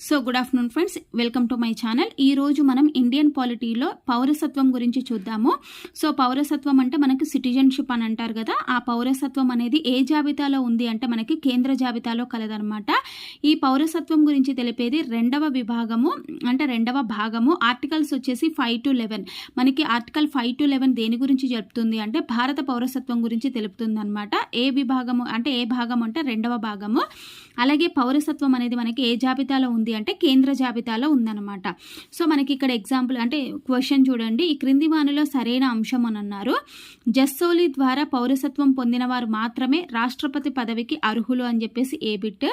So good afternoon friends welcome to my channel. ఈ రోజు మనం ఇండియన్ పాలిటీలో పౌరసత్వం గురించి చూద్దాము. సో పౌరసత్వం అంటే మనకి సిటిజన్షిప్ అని అంటారు కదా ఆ పౌరసత్వం అనేది ఏ జాబితాలో ఉంది అంటే మనకి కేంద్ర జాబితాలో కలదనమాట ఈ పౌరసత్వం గురించి తెలిపేది రెండవ విభాగము అంటే రెండవ భాగము. ఆర్టికల్స్ వచ్చేసి ఫైవ్ టు లెవెన్. మనకి ఆర్టికల్ ఫైవ్ టు లెవెన్ దేని గురించి చెప్తుంది అంటే భారత పౌరసత్వం గురించి తెలుపుతుంది అనమాట ఏ విభాగము అంటే ఏ భాగం అంటే రెండవ భాగము. అలాగే పౌరసత్వం అనేది మనకి ఏ జాబితాలో ఉంది అంటే కేంద్ర జాబితాలో ఉందన్నమాట. సో మనకి ఇక్కడ ఎగ్జాంపుల్ అంటే క్వశ్చన్ చూడండి. ఈ క్రింది వానిలో సరైన అంశం అని అన్నారు. జస్సోలి ద్వారా పౌరసత్వం పొందిన వారు మాత్రమే రాష్ట్రపతి పదవికి అర్హులు అని చెప్పేసి ఏ బిట్.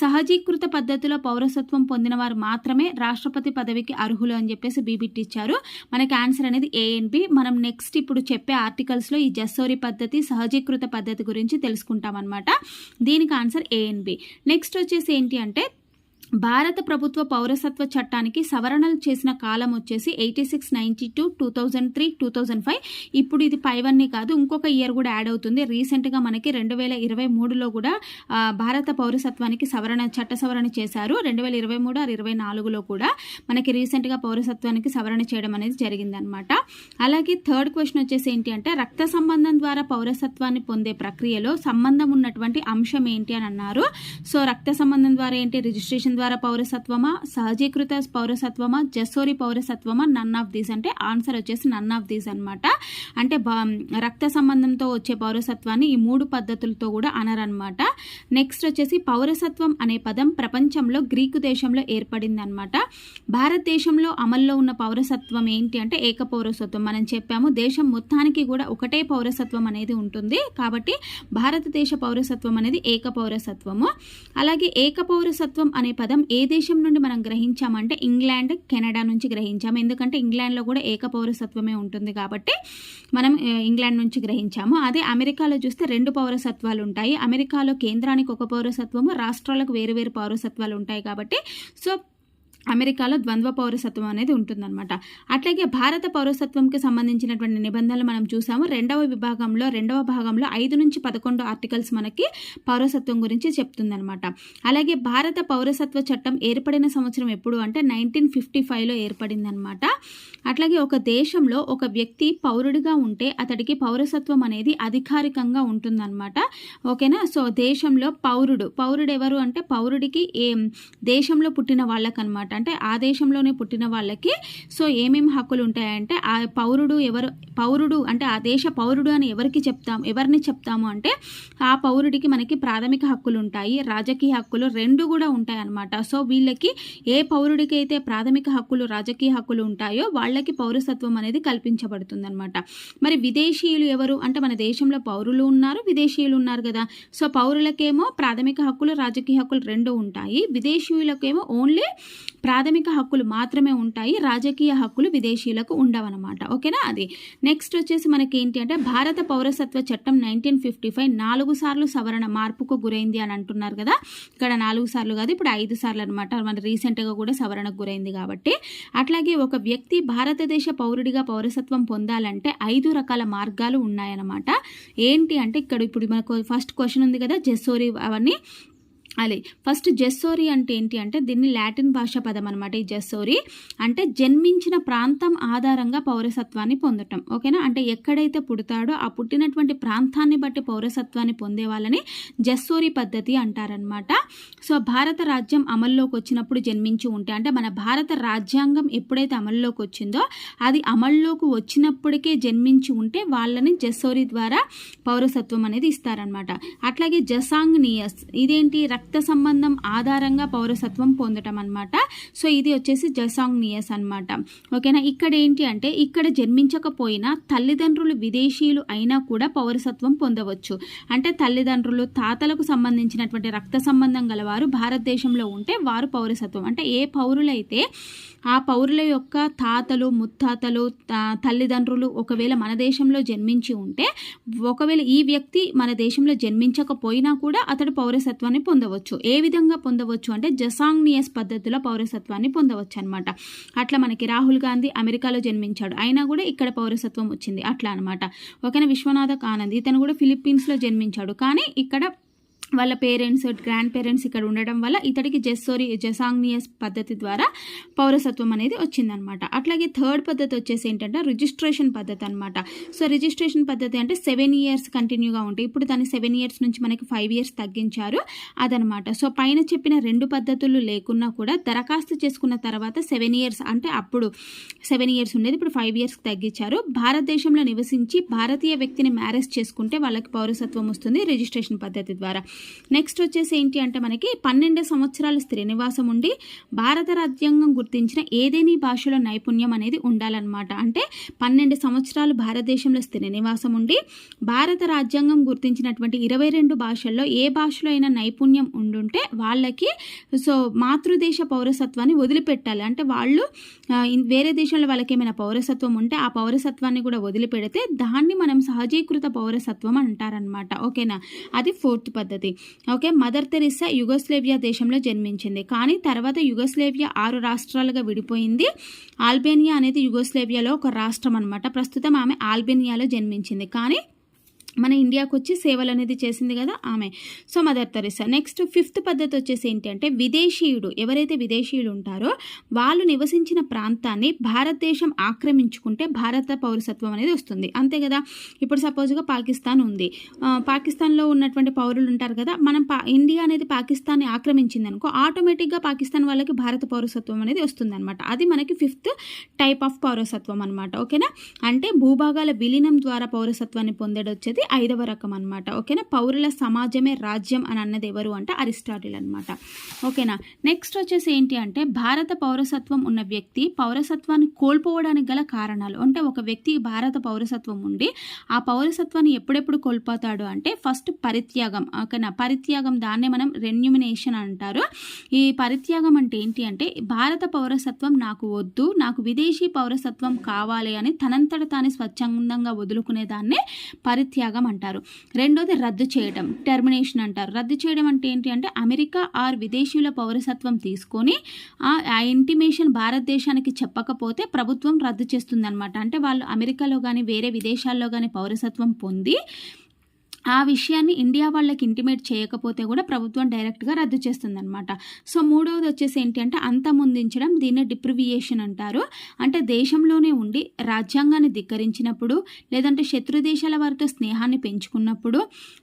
సహజీకృత పద్ధతిలో పౌరసత్వం పొందిన వారు మాత్రమే రాష్ట్రపతి పదవికి అర్హులు అని చెప్పేసి బి బిట్ ఇచ్చారు. మనకి ఆన్సర్ అనేది ఏ అండ్ బి. మనం నెక్స్ట్ ఇప్పుడు చెప్పే ఆర్టికల్స్లో ఈ జస్సోరి పద్ధతి సహజీకృత పద్ధతి గురించి తెలుసుకుంటాం అనమాట దీనికి answer A and B. Next వచ్చేసి ఏంటి అంటే భారత ప్రభుత్వ పౌరసత్వ చట్టానికి సవరణలు చేసిన కాలం వచ్చేసి eighty six ninety two two thousand three two thousand five. ఇప్పుడు ఇది పైవన్నీ కాదు ఇంకొక ఇయర్ కూడా యాడ్ అవుతుంది. రీసెంట్గా మనకి రెండు వేల ఇరవై మూడులో కూడా భారత పౌరసత్వానికి సవరణ చట్ట సవరణ చేశారు. రెండు వేల ఇరవై మూడు ఆరు ఇరవై నాలుగులో కూడా మనకి రీసెంట్గా పౌరసత్వానికి సవరణ చేయడం అనేది జరిగిందనమాట అలాగే థర్డ్ క్వశ్చన్ వచ్చేసి ఏంటి అంటే రక్త సంబంధం ద్వారా పౌరసత్వాన్ని పొందే ప్రక్రియలో సంబంధం ఉన్నటువంటి అంశం ఏంటి అని అన్నారు. సో రక్త సంబంధం ద్వారా ఏంటి రిజిస్ట్రేషన్ ద్వారా పౌరసత్వమా? సహజీకృత పౌరసత్వమా? జస్సోరి పౌరసత్వమా? నన్ ఆఫ్ దీస్ అంటే ఆన్సర్ వచ్చేసి నన్ ఆఫ్ దీస్ అనమాట అంటే రక్త సంబంధంతో వచ్చే పౌరసత్వాన్ని ఈ మూడు పద్ధతులతో కూడా అనరనమాట నెక్స్ట్ వచ్చేసి పౌరసత్వం అనే పదం ప్రపంచంలో గ్రీకు దేశంలో ఏర్పడింది అనమాట భారతదేశంలో అమల్లో ఉన్న పౌరసత్వం ఏంటి అంటే ఏక పౌరసత్వం మనం చెప్పాము దేశం మొత్తానికి కూడా ఒకటే పౌరసత్వం అనేది ఉంటుంది. కాబట్టి భారతదేశ పౌరసత్వం అనేది ఏక పౌరసత్వము అలాగే ఏక పౌరసత్వం అనే పదం ఏ దేశం నుండి మనం గ్రహించామంటే ఇంగ్లాండ్ కెనడా నుంచి గ్రహించాము. ఎందుకంటే ఇంగ్లాండ్లో కూడా ఏక పౌరసత్వమే ఉంటుంది కాబట్టి మనం ఇంగ్లాండ్ నుంచి గ్రహించాము. అదే అమెరికాలో చూస్తే రెండు పౌరసత్వాలు ఉంటాయి. అమెరికాలో కేంద్రానికి ఒక పౌరసత్వము రాష్ట్రాలకు వేరు వేరు పౌరసత్వాలు ఉంటాయి కాబట్టి సో అమెరికాలో ద్వంద్వ పౌరసత్వం అనేది ఉంటుందన్నమాట. అట్లాగే భారత పౌరసత్వంకి సంబంధించినటువంటి నిబంధనలు మనం చూసాము. రెండవ విభాగంలో రెండవ భాగంలో ఐదు నుంచి పదకొండు ఆర్టికల్స్ మనకి పౌరసత్వం గురించి చెప్తుందన్నమాట. అలాగే భారత పౌరసత్వ చట్టం ఏర్పడిన సంవత్సరం ఎప్పుడు అంటే నైన్టీన్ ఫిఫ్టీ ఫైవ్లో ఏర్పడిందనమాట అట్లాగే ఒక దేశంలో ఒక వ్యక్తి పౌరుడిగా ఉంటే అతడికి పౌరసత్వం అనేది అధికారికంగా ఉంటుందన్నమాట. ఓకేనా? సో దేశంలో పౌరుడు పౌరుడు ఎవరు అంటే పౌరుడికి ఏ దేశంలో పుట్టిన వాళ్ళకనమాట అంటే ఆ దేశంలోనే పుట్టిన వాళ్ళకి సో ఏమేమి హక్కులు ఉంటాయంటే ఆ పౌరుడు ఎవరు పౌరుడు అంటే ఆ దేశ పౌరుడు అని ఎవరికి చెప్తాము ఎవరిని చెప్తాము అంటే ఆ పౌరుడికి మనకి ప్రాథమిక హక్కులు ఉంటాయి రాజకీయ హక్కులు రెండు కూడా ఉంటాయి అన్నమాట సో వీళ్ళకి ఏ పౌరుడికి అయితే ప్రాథమిక హక్కులు రాజకీయ హక్కులు ఉంటాయో వాళ్ళకి పౌరసత్వం అనేది కల్పించబడుతుంది అనమాట మరి విదేశీయులు ఎవరు? అంటే మన దేశంలో పౌరులు ఉన్నారు విదేశీయులు ఉన్నారు కదా. సో పౌరులకేమో ప్రాథమిక హక్కులు రాజకీయ హక్కులు రెండు ఉంటాయి. విదేశీయులకేమో ఓన్లీ ప్రాథమిక హక్కులు మాత్రమే ఉంటాయి రాజకీయ హక్కులు విదేశీయులకు ఉండవన్నమాట. ఓకేనా? అది. నెక్స్ట్ వచ్చేసి మనకి ఏంటి అంటే భారత పౌరసత్వ చట్టం నైన్టీన్ ఫిఫ్టీ ఫైవ్ నాలుగు సార్లు సవరణ మార్పుకు గురైంది అని అంటున్నారు కదా. ఇక్కడ నాలుగు సార్లు కాదు ఇప్పుడు ఐదు సార్లు అనమాట మన రీసెంట్గా కూడా సవరణకు గురైంది కాబట్టి. అట్లాగే ఒక వ్యక్తి భారతదేశ పౌరుడిగా పౌరసత్వం పొందాలంటే ఐదు రకాల మార్గాలు ఉన్నాయన్నమాట. ఏంటి అంటే ఇక్కడ ఇప్పుడు మనకు ఫస్ట్ క్వశ్చన్ ఉంది కదా జెస్సోరి అవన్నీ. అదే ఫస్ట్ జెస్సోరి అంటే ఏంటి అంటే దీన్ని లాటిన్ భాషా పదం అనమాట ఈ జెస్సోరి. అంటే జన్మించిన ప్రాంతం ఆధారంగా పౌరసత్వాన్ని పొందటం ఓకేనా? అంటే ఎక్కడైతే పుడతాడో ఆ పుట్టినటువంటి ప్రాంతాన్ని బట్టి పౌరసత్వాన్ని పొందే వాళ్ళని జెస్సోరి పద్ధతి అంటారనమాట సో భారత రాజ్యం అమల్లోకి వచ్చినప్పుడు జన్మించి ఉంటే అంటే మన భారత రాజ్యాంగం ఎప్పుడైతే అమల్లోకి వచ్చిందో అది అమల్లోకి వచ్చినప్పటికే జన్మించి ఉంటే వాళ్ళని జెస్సోరి ద్వారా పౌరసత్వం అనేది ఇస్తారనమాట అట్లాగే జసాంగ్ నియస్ ఇదేంటి రక్త సంబంధం ఆధారంగా పౌరసత్వం పొందటం అనమాట సో ఇది వచ్చేసి జసాంగ్ నియస్ అనమాట ఓకేనా? ఇక్కడ ఏంటి అంటే ఇక్కడ జన్మించకపోయినా తల్లిదండ్రులు విదేశీయులు అయినా కూడా పౌరసత్వం పొందవచ్చు. అంటే తల్లిదండ్రులు తాతలకు సంబంధించినటువంటి రక్త సంబంధం గలవారు భారతదేశంలో ఉంటే వారు పౌరసత్వం. అంటే ఏ పౌరులైతే ఆ పౌరుల యొక్క తాతలు ముత్తాతలు తల్లిదండ్రులు ఒకవేళ మన దేశంలో జన్మించి ఉంటే ఒకవేళ ఈ వ్యక్తి మన దేశంలో జన్మించకపోయినా కూడా అతడు పౌరసత్వాన్ని పొందవచ్చు. ఏ విధంగా పొందవచ్చు అంటే జసాంగ్నియస్ పద్ధతిలో పౌరసత్వాన్ని పొందవచ్చు అనమాట అట్లా మనకి రాహుల్ గాంధీ అమెరికాలో జన్మించాడు. అయినా కూడా ఇక్కడ పౌరసత్వం వచ్చింది. అట్లా అనమాట ఓకేనా విశ్వనాథ ఆనంద్ ఇతను కూడా ఫిలిప్పీన్స్లో జన్మించాడు. కానీ ఇక్కడ వాళ్ళ పేరెంట్స్ గ్రాండ్ పేరెంట్స్ ఇక్కడ ఉండడం వల్ల ఇతడికి జెస్సోరి జసాంగ్నియస్ పద్ధతి ద్వారా పౌరసత్వం అనేది వచ్చిందనమాట అట్లాగే థర్డ్ పద్ధతి వచ్చేసి ఏంటంటే రిజిస్ట్రేషన్ పద్ధతి అనమాట సో రిజిస్ట్రేషన్ పద్ధతి అంటే సెవెన్ ఇయర్స్ కంటిన్యూగా ఉంటాయి. ఇప్పుడు దాన్ని సెవెన్ ఇయర్స్ నుంచి మనకి ఫైవ్ ఇయర్స్ తగ్గించారు అదనమాట సో పైన చెప్పిన రెండు పద్ధతులు లేకున్నా కూడా దరఖాస్తు చేసుకున్న తర్వాత సెవెన్ ఇయర్స్ అంటే అప్పుడు సెవెన్ ఇయర్స్ ఉండేది. ఇప్పుడు ఫైవ్ ఇయర్స్కి తగ్గించారు. భారతదేశంలో నివసించి భారతీయ వ్యక్తిని మ్యారేజ్ చేసుకుంటే వాళ్ళకి పౌరసత్వం వస్తుంది రిజిస్ట్రేషన్ పద్ధతి ద్వారా. నెక్స్ట్ వచ్చేసి ఏంటి అంటే మనకి పన్నెండు సంవత్సరాల స్త్రీ నివాసం ఉండి భారత రాజ్యాంగం గుర్తించిన ఏదేని భాషలో నైపుణ్యం అనేది ఉండాలన్నమాట. అంటే పన్నెండు సంవత్సరాలు భారతదేశంలో స్థిర నివాసం ఉండి భారత రాజ్యాంగం గుర్తించినటువంటి ఇరవై రెండు భాషల్లో ఏ భాషలో అయినా నైపుణ్యం ఉండుంటే వాళ్ళకి సో మాతృదేశ పౌరసత్వాన్ని వదిలిపెట్టాలి. అంటే వాళ్ళు వేరే దేశంలో వాళ్ళకి ఏమైనా పౌరసత్వం ఉంటే ఆ పౌరసత్వాన్ని కూడా వదిలిపెడితే దాన్ని మనం సహజీకృత పౌరసత్వం అంటారనమాట ఓకేనా? అది ఫోర్త్ పద్ధతి. ఓకే మదర్ తెరిసా యుగోస్లేవియా దేశంలో జన్మించింది. కానీ తర్వాత యుగోస్లేవియా ఆరు రాష్ట్రాలుగా విడిపోయింది. ఆల్బేనియా అనేది యుగోస్లేవియాలో ఒక రాష్ట్రం అనమాట ప్రస్తుతం ఆమె ఆల్బేనియాలో జన్మించింది. కానీ మన ఇండియాకు వచ్చి సేవలు అనేది చేసింది కదా ఆమె. So Mother Teresa next fifth పద్ధతి వచ్చేసి ఏంటి అంటే విదేశీయుడు ఎవరైతే విదేశీయులు ఉంటారో వాళ్ళు నివసించిన ప్రాంతాన్ని భారతదేశం ఆక్రమించుకుంటే భారత పౌరసత్వం అనేది వస్తుంది. అంతే కదా? ఇప్పుడు సపోజ్గా పాకిస్తాన్ ఉంది. పాకిస్తాన్లో ఉన్నటువంటి పౌరులు ఉంటారు కదా మనం పా ఇండియా అనేది పాకిస్తాన్ని ఆక్రమించింది అనుకో ఆటోమేటిక్గా పాకిస్తాన్ వాళ్ళకి భారత పౌరసత్వం అనేది వస్తుంది అనమాట అది మనకి ఫిఫ్త్ టైప్ ఆఫ్ పౌరసత్వం అనమాట ఓకేనా? అంటే భూభాగాల విలీనం ద్వారా పౌరసత్వాన్ని పొందడం వచ్చేది ఐదవ రకం అనమాట ఓకేనా? పౌరుల సమాజమే రాజ్యం అని అన్నది ఎవరు అంటే అరిస్టాటిల్ అనమాట ఓకేనా? నెక్స్ట్ వచ్చేసి ఏంటి అంటే భారత పౌరసత్వం ఉన్న వ్యక్తి పౌరసత్వాన్ని కోల్పోవడానికి గల కారణాలు. అంటే ఒక వ్యక్తి భారత పౌరసత్వం ఉండి ఆ పౌరసత్వాన్ని ఎప్పుడెప్పుడు కోల్పోతాడు అంటే ఫస్ట్ పరిత్యాగం. ఓకేనా? పరిత్యాగం దాన్నే మనం రెన్యుమినేషన్ అంటారు. ఈ పరిత్యాగం అంటే ఏంటి అంటే భారత పౌరసత్వం నాకు వద్దు నాకు విదేశీ పౌరసత్వం కావాలి అని తనంతట తాను స్వచ్ఛందంగా వదులుకునే దాన్నే పరిత్యాగం అంటారు. రెండోది రద్దు చేయడం టెర్మినేషన్ అంటారు. రద్దు చేయడం అంటే ఏంటి అంటే అమెరికా ఆర్ విదేశీయుల పౌరసత్వం తీసుకొని ఆ ఆ ఇంటిమేషన్ భారతదేశానికి చెప్పకపోతే ప్రభుత్వం రద్దు చేస్తుందన్నమాట. అంటే వాళ్ళు అమెరికాలో కానీ వేరే విదేశాల్లో కానీ పౌరసత్వం పొంది ఆ విషయాన్ని ఇండియా వాళ్ళకి ఇంటిమేట్ చేయకపోతే కూడా ప్రభుత్వం డైరెక్ట్గా రద్దు చేస్తుందన్నమాట. సో మూడవది వచ్చేసి ఏంటి అంటే అంతమొందించడం దీన్ని డిప్రివియేషన్ అంటారు. అంటే దేశంలోనే ఉండి రాజ్యాంగాన్ని ధిక్కరించినప్పుడు లేదంటే శత్రు దేశాల వారితో స్నేహాన్ని పెంచుకున్నప్పుడు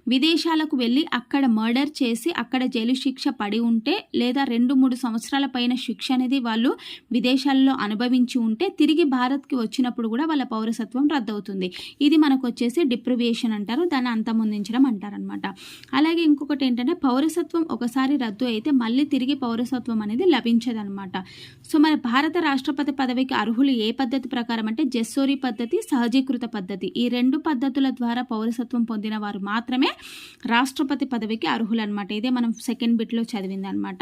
విదేశాలకు వెళ్ళి అక్కడ మర్డర్ చేసి అక్కడ జైలు శిక్ష పడి ఉంటే లేదా రెండు మూడు సంవత్సరాల పైన శిక్ష అనేది వాళ్ళు విదేశాల్లో అనుభవించి ఉంటే తిరిగి భారత్కి వచ్చినప్పుడు కూడా వాళ్ళ పౌరసత్వం రద్దవుతుంది. ఇది మనకు వచ్చేసి డిప్రివియేషన్ అంటారు. దాన్ని రూపొందించడం అంటారనమాట అలాగే ఇంకొకటి ఏంటంటే పౌరసత్వం ఒకసారి రద్దు అయితే మళ్ళీ తిరిగి పౌరసత్వం అనేది లభించదనమాట సో మన భారత రాష్ట్రపతి పదవికి అర్హులు ఏ పద్ధతి ప్రకారం అంటే జెస్సోరి పద్ధతి సహజీకృత పద్ధతి. ఈ రెండు పద్ధతుల ద్వారా పౌరసత్వం పొందిన వారు మాత్రమే రాష్ట్రపతి పదవికి అర్హులు అనమాట ఇదే మనం సెకండ్ బిట్లో చదివింది అనమాట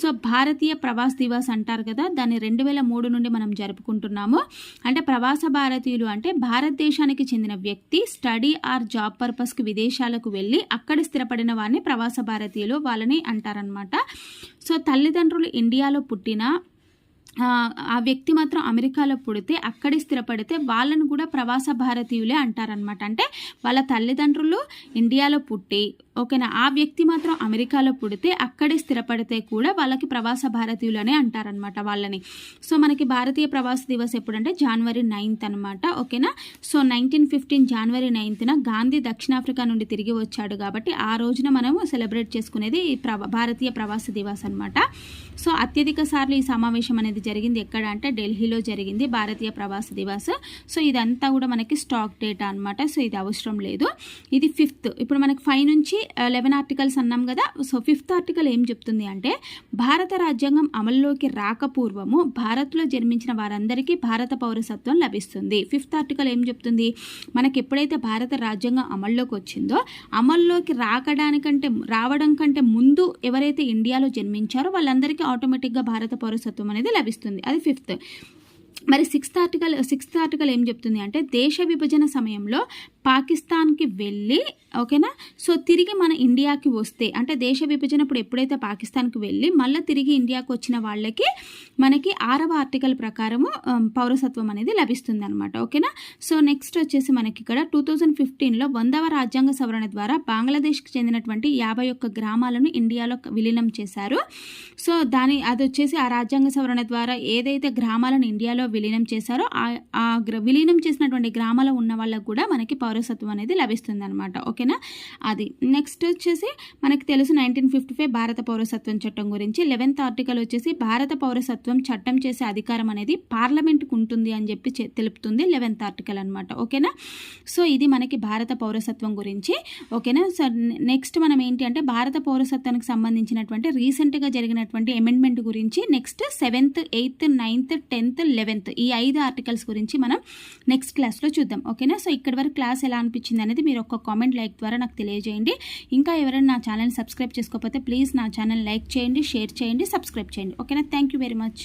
సో భారతీయ ప్రవాస్ దివాస్ అంటారు కదా దాన్ని రెండు వేల మూడు నుండి మనం జరుపుకుంటున్నాము. అంటే ప్రవాస భారతీయులు అంటే భారతదేశానికి చెందిన వ్యక్తి స్టడీ ఆర్ జాబ్ పర్పస్కి దేశాలకు వెళ్ళి అక్కడ స్థిరపడిన వారిని ప్రవాస భారతీయులు వాళ్ళని అంటారనమాట సో తల్లిదండ్రులు ఇండియాలో పుట్టిన ఆ, ఆ వ్యక్తి మాత్రం అమెరికాలో పుడితే అక్కడే స్థిరపడితే వాళ్ళను కూడా ప్రవాస భారతీయులే అంటారనమాట అంటే వాళ్ళ తల్లిదండ్రులు ఇండియాలో పుట్టి ఓకేనా? ఆ వ్యక్తి మాత్రం అమెరికాలో పుడితే అక్కడే స్థిరపడితే కూడా వాళ్ళకి ప్రవాస భారతీయులనే అంటారనమాట వాళ్ళని. సో మనకి భారతీయ ప్రవాస దివస్ ఎప్పుడంటే జనవరి నైన్త్ అనమాట ఓకేనా? సో నైన్టీన్ ఫిఫ్టీన్ జనవరి నైన్త్న గాంధీ దక్షిణాఫ్రికా నుండి తిరిగి వచ్చాడు కాబట్టి ఆ రోజున మనము సెలబ్రేట్ చేసుకునేది ఈ భారతీయ ప్రవాస దివస్ అనమాట సో అత్యధిక సార్లు ఈ సమావేశం అనేది జరిగింది ఎక్కడ అంటే ఢిల్లీలో జరిగింది భారతీయ ప్రవాస దివాస్. సో ఇదంతా కూడా మనకి స్టాక్ డేటా అనమాట సో ఇది అవసరం లేదు. ఇది ఫిఫ్త్. ఇప్పుడు మనకి ఫైవ్ నుంచి లెవెన్ ఆర్టికల్స్ అన్నాం కదా. సో ఫిఫ్త్ ఆర్టికల్ ఏం చెప్తుంది అంటే భారత రాజ్యాంగం అమల్లోకి రాకపూర్వము భారత్లో జన్మించిన వారందరికీ భారత పౌరసత్వం లభిస్తుంది. ఫిఫ్త్ ఆర్టికల్ ఏం చెప్తుంది? మనకి ఎప్పుడైతే భారత రాజ్యాంగం అమల్లోకి వచ్చిందో అమల్లోకి రాకడానికంటే రావడం కంటే ముందు ఎవరైతే ఇండియాలో జన్మించారో వాళ్ళందరికీ ఆటోమేటిక్గా భారత పౌరసత్వం అనేది లభిస్తుంది. అది ఫిఫ్త్ మరి సిక్స్త్ ఆర్టికల్ సిక్స్త్ ఆర్టికల్ ఏం చెప్తుంది అంటే దేశ విభజన సమయంలో పాకిస్తాన్కి వెళ్ళి ఓకేనా? సో తిరిగి మన ఇండియాకి వస్తే అంటే దేశ విభజన ఇప్పుడు ఎప్పుడైతే పాకిస్తాన్కి వెళ్ళి మళ్ళీ తిరిగి ఇండియాకి వచ్చిన వాళ్ళకి మనకి ఆరవ ఆర్టికల్ ప్రకారము పౌరసత్వం అనేది లభిస్తుంది అనమాట ఓకేనా? సో నెక్స్ట్ వచ్చేసి మనకి ఇక్కడ టూ థౌజండ్ ఫిఫ్టీన్లో వందవ రాజ్యాంగ సవరణ ద్వారా బంగ్లాదేశ్కి చెందినటువంటి యాభై ఒక్క గ్రామాలను ఇండియాలో విలీనం చేశారు. సో దాని అది వచ్చేసి ఆ రాజ్యాంగ సవరణ ద్వారా ఏదైతే గ్రామాలను ఇండియాలో విలీనం చేశారో ఆ విలీనం చేసినటువంటి గ్రామాలు ఉన్న వాళ్ళకు కూడా మనకి పౌర పౌరసత్వం అనేది లభిస్తుంది అనమాట ఓకేనా? అది. నెక్స్ట్ వచ్చేసి మనకి తెలుసు నైన్టీన్ ఫిఫ్టీ ఫైవ్ భారత పౌరసత్వం చట్టం గురించి. లెవెన్త్ ఆర్టికల్ వచ్చేసి భారత పౌరసత్వం చట్టం చేసే అధికారం అనేది పార్లమెంట్కి ఉంటుంది అని చెప్పి తెలుపుతుంది లెవెన్త్ ఆర్టికల్ అనమాట ఓకేనా? సో ఇది మనకి భారత పౌరసత్వం గురించి. ఓకేనా? సో నెక్స్ట్ మనం ఏంటి అంటే భారత పౌరసత్వానికి సంబంధించినటువంటి రీసెంట్గా జరిగినటువంటి అమెండ్మెంట్ గురించి next seventh eighth ninth tenth eleventh ఈ ఐదు ఆర్టికల్స్ గురించి మనం నెక్స్ట్ క్లాస్లో చూద్దాం. ఓకేనా? సో ఇక్కడి వరకు క్లాస్ ఎలా అనిపించింది అనేది మీరు ఒక్క కామెంట్ లైక్ ద్వారా నాకు తెలియజేయండి. ఇంకా ఎవరైనా నా ఛానల్ సబ్స్క్రైబ్ చేసుకోకపోతే ప్లీజ్ నా ఛానల్ లైక్ చేయండి షేర్ చేయండి సబ్స్క్రైబ్ చేయండి. ఓకేనా? Thank you very much.